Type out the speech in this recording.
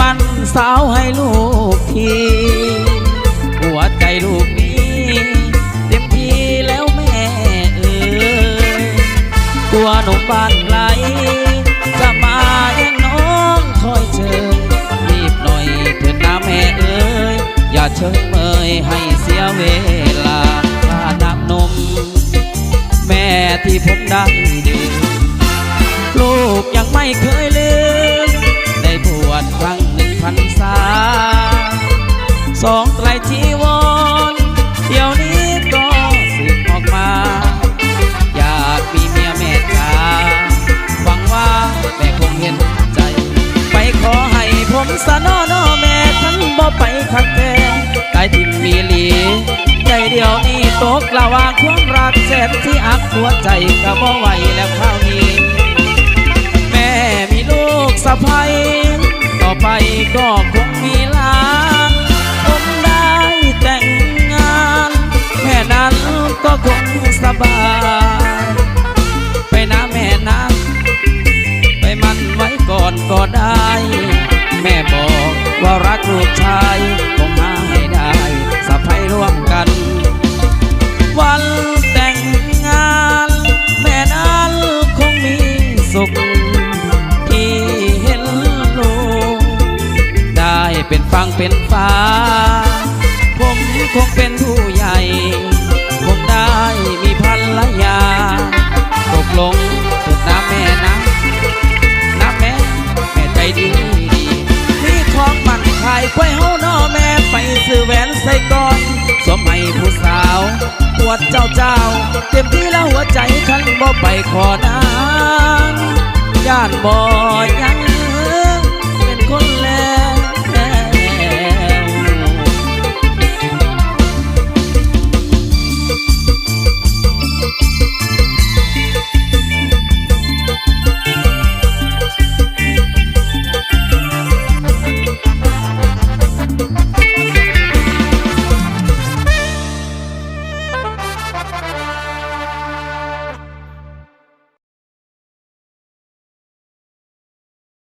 มันสาวให้ลูกทีหัวใจลูกนี้เต็มทีแล้วแม่เอ๋ยตัวหนุ่มบ้านไกลจะมายังน้องคอยเชิญรีบหน่อยเถิดนะแม่เอ๋ยอย่าเชยเมยให้เสียเวลาค่าน้ำนม แม่ที่ผมได้ดื่มลูกยังไม่เคย รษาสองไตรจีวรเดี๋ยวนี้ก็สึกออกมา อยากมีเมียแม่จ๋าหวังว่าแม่คงเห็นใจ ไปขอให้ผมสนอนอแม่ท่านบ่ไปคักแท้กายทิมมีหลีใจเดียวนี้ตกละวางความรักแสนที่อักหัวใจก็บ่ไหวแล้วข้าวนี้ ลูกชายคงหาให้ได้สะพายร่วมกัน วันแต่งงานแม่นั้นคงมีสุขที่เห็นลูกได้เป็นฟังเป็นฟ้า ผมคงเป็นผู้ สมให้ผู้สาวปวดเจ้าเจ้า เต็มที่แล้วหัวใจฉันบ่ไปขอนางย่านบ่ยัง